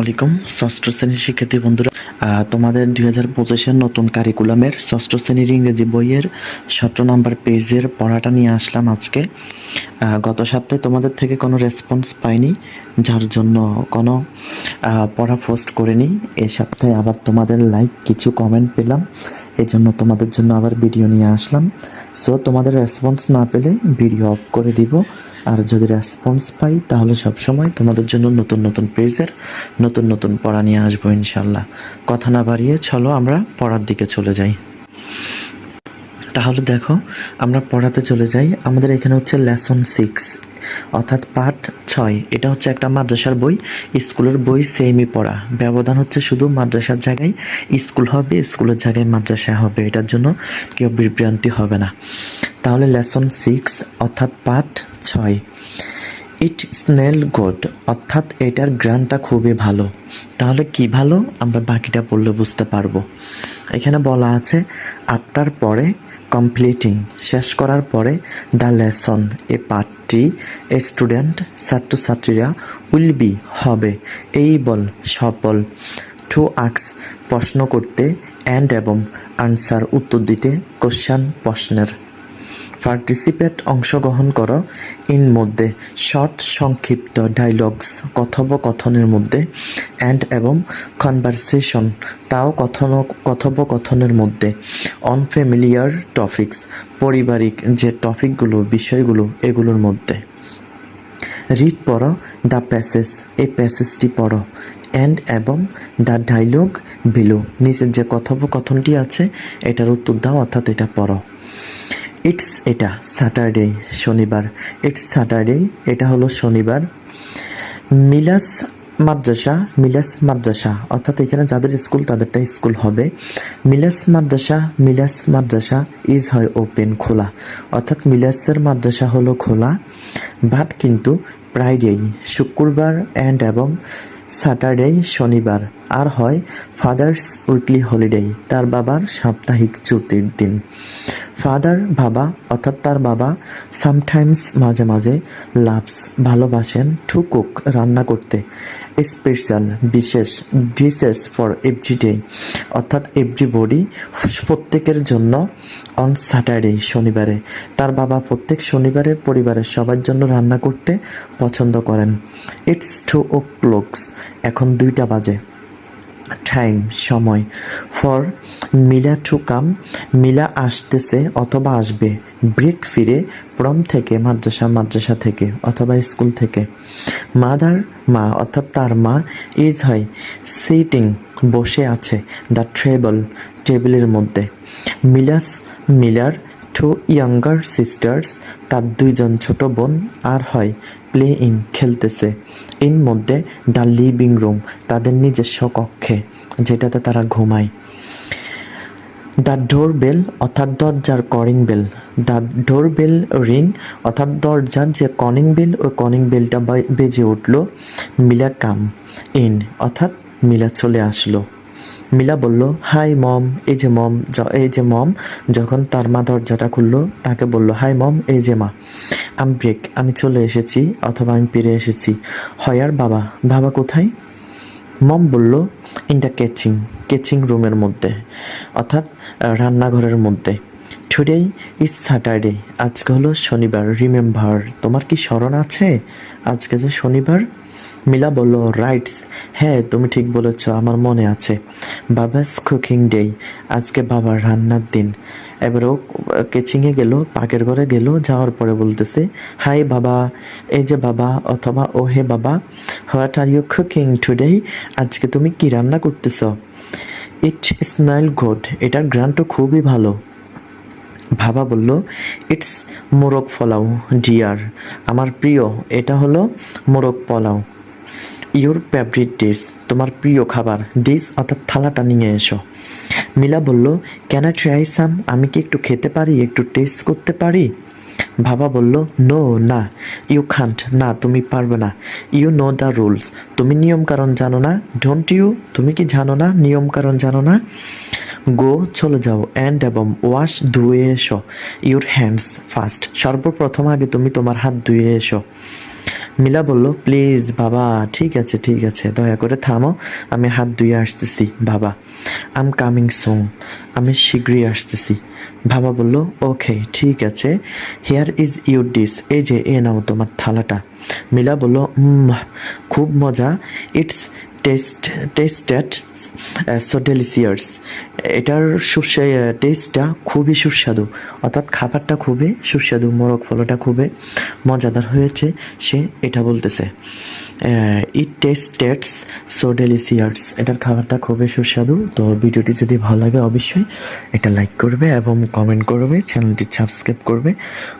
আলাইকুম ষষ্ঠ শ্রেণির শিক্ষার্থী বন্ধুরা তোমাদের দুই হাজার পঁচিশের নতুন কারিকুলামের ষষ্ঠ শ্রেণির ইংরেজি বইয়ের সতেরো নম্বর পেজের পড়াটা নিয়ে আসলাম আজকে। গত সপ্তাহে তোমাদের থেকে কোনো রেসপন্স পাইনি, যার জন্য কোনো পড়া পোস্ট করিনি। এ সপ্তাহে আবার তোমাদের লাইক কিছু কমেন্ট পেলাম এই জন্য তোমাদের জন্য আবার ভিডিও নিয়ে আসলাম। সো তোমাদের রেসপন্স না পেলে ভিডিও অফ করে দিব। আর যদি রেসপন্স পাই, তাহলে সবসময় তোমাদের জন্য নতুন নতুন পেজের নতুন নতুন পড়া নিয়ে আসব ইনশাল্লাহ। কথা না বাড়িয়ে চলো আমরা পড়ার দিকে চলে যাই। তাহলে দেখো, আমরা পড়াতে চলে যাই। আমাদের এখানে হচ্ছে লেসন সিক্স অর্থাৎ পাঠ ছয়। এটা হচ্ছে একটা মাদ্রাসার বই, স্কুলের বই সেমই পড়া। ব্যবধান হচ্ছে শুধু মাদ্রাসার জায়গায় স্কুল হবে, স্কুলের জায়গায় মাদ্রাসা হবে। এটার জন্য কেউ বিভ্রান্তি হবে না। তাহলে লেসন সিক্স অর্থাৎ পাঠ ছয়। ইট স্নেল গুড, অর্থাৎ এটার গ্রানটা খুবই ভালো। তাহলে কি ভালো? আমরা বাকিটা পড়লে বুঝতে পারব। এখানে বলা আছে আফটার পরে কমপ্লিটিং শেষ করার পরে দ্য লেসন এ পাঠটি এ স্টুডেন্ট ছাত্রছাত্রীরা উইল বি হবে, এই বল, সফল। টু আক্স প্রশ্ন করতে অ্যান্ড এবং আনসার উত্তর দিতে কোশ্চান প্রশ্নের। পার্টিসিপেট অংশগ্রহণ করো। ইন মধ্যে শর্ট, সংক্ষিপ্ত ডায়লগস কথোপকথনের মধ্যে অ্যান্ড এবং কনভারসেশন তাও কথন, কথোপকথনের মধ্যে। অনফ্যামিলিয়ার টপিকস পারিবারিক যে টপিকগুলো বিষয়গুলো, এগুলোর মধ্যে। রিড পড়ো দ্য প্যাসেজ এই প্যাসেজটি পড়ো। অ্যান্ড এবং দ্য ডায়লগ বিলো নিচের যে কথোপকথনটি আছে, এটার উত্তর দাও, অর্থাৎ এটা পড়ো। ইটস এটা স্যাটারডে, শনিবার। ইটস স্যাটারডে, এটা হলো শনিবার। মিলাস মাদ্রাসা মিলাস মাদ্রাসা, অর্থাৎ এখানে যাদের স্কুল তাদেরটা স্কুল হবে। মিলাস মাদ্রাসা মিলাস মাদ্রাসা ইজ হয় ওপেন, খোলা। অর্থাৎ মিলাসের মাদ্রাসা হলো খোলা। বাট কিন্তু ফ্রাইডে শুক্রবার অ্যান্ড এবং স্যাটারডে, শনিবার। আর হয় ফাদার্স উইকলি হলিডে, তার বাবার সাপ্তাহিক ছুটির দিন। ফাদার বাবা, অর্থাৎ তার বাবা, সামটাইমস মাঝে মাঝে লাভস ভালোবাসেন টু কুক রান্না করতে। স্পেশাল, বিশেষ ডিশেস ফর এভরিডে অর্থাৎ এভরিবডি প্রত্যেকের জন্য অন স্যাটারডে শনিবারে। তার বাবা প্রত্যেক শনিবারে পরিবারের সবার জন্য রান্না করতে পছন্দ করেন। ইটস টু ও ক্লোকস, এখন দুইটা বাজে। টাইম সময়। ফর মিলা টু কাম মিলা আসতেছে অথবা আসবে। ব্রেক ফিরে প্রম থেকে, মাদ্রাসা মাদ্রাসা থেকে অথবা স্কুল থেকে। মাদার মা, অর্থাৎ তার মা ইজ হয় সিটিং বসে আছে দ্য ট্রেবল টেবিলের মধ্যে। মিলাস মিলার টু ইয়াঙ্গার সিস্টার্স তার দুইজন ছোট বোন আর হয় প্লে ইন খেলতেছে। ইন মধ্যে দ্য লিভিং রুম, তাদের নিজস্ব কক্ষে, যেটাতে তারা ঘুমায়। দ্য ডোর বেল অর্থাৎ দরজার calling bell. The door bell ring অর্থাৎ দরজার যে কনিং বেল, ওই কনিং বেলটা বেজে উঠল। মিলা কাম ইন, অর্থাৎ মিলা চলে আসলো। মিলা বলল, হাই মম, এই যে মম এই যে মম। যখন তার মা দরজাটা খুললো, তাকে বলল, হাই মম, এই যে মা। আমি ব্রেক আমি চলে এসেছি অথবা আমি ফিরে এসেছি। হয় আর বাবা বাবা কোথায়? মম বলল ইন দ্য কেচিং কেচিং রুমের মধ্যে, অর্থাৎ রান্নাঘরের মধ্যে। টুডে ইজ স্যাটারডে আজকে হলো শনিবার। রিমেম্বার তোমার কি স্মরণ আছে? আজকে যে শনিবার মিলা বলল, রাইটস হ্যাঁ তুমি ঠিক বলেছ, আমার মনে আছে। বাবাস কুকিং ডে, আজকে বাবার রান্নার দিন। এবার ও কেচিংয়ে গেল, পাকের ঘরে গেল, যাওয়ার পরে বলতেছে, হাই বাবা, এই যে বাবা, অথবা ও হে বাবা, what are you cooking today, আজকে তুমি কি রান্না করতেছ? ইট স্নাইল গুড, এটার গ্রান্টও খুবই ভালো। ভাবা বলল, ইটস মোরগ পোলাও, ডিয়ার। আমার প্রিয়, এটা হলো মোরগ পোলাও। ইউর ফেভারিট ডিশ, তোমার প্রিয় খাবার, ডিশ অর্থাৎ থালাটা নিয়ে এসো। মিলা বলল ক্যান আই ট্রাই সাম আমি কি একটু খেতে পারি? একটু টেস্ট করতে পারি? বাবা বলল নো না ইউ খান্ট না, তুমি পারবে না। ইউ নো দ্য রুলস তুমি নিয়ম কারণ জানো না। ডোন্ট ইউ তুমি কি জানো না? নিয়ম কারণ জানো না? গো চলে যাও অ্যান্ড এবং ওয়াশ ধুয়ে এসো। ইউর হ্যান্ডস ফার্স্ট সর্বপ্রথম আগে তুমি তোমার হাত ধুয়ে এসো। মিলা বলল প্লিজ বাবা ঠিক আছে ঠিক আছে দয়া করে থামো আমি হাত ধুয়ে আসতেছি বাবা। আম কামিং সুং আমি শীঘ্রই আসতেছি। বাবা বলল ওকে ঠিক আছে হেয়ার ইজ ইউর ডিস এই যে এ নাও তোমার থালাটা। মিলা বলল "উম, খুব মজা it's taste tasted so delicious এটার সুস্বা টেস্টটা খুবই সুস্বাদু। অর্থাৎ খাবারটা খুবই সুস্বাদু, মোরগ ফলটা খুবই মজাদার হয়েছে, সে এটা বলতেছে। ইট টেস্টেডস সো ডেলিসিয়াস এটার খাবারটা খুবই সুস্বাদু। তো ভিডিওটি যদি ভালো লাগে অবশ্যই এটা লাইক করবে এবং কমেন্ট করবে চ্যানেলটি সাবস্ক্রাইব করবে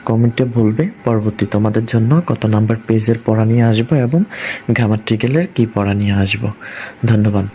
কমেন্টে বলবে পরবর্তী তোমাদের জন্য কত নাম্বার পেজের পড়া নিয়ে আসব এবং গ্রামাটিক্যালের কী পড়া নিয়ে আসব। ধন্যবাদ।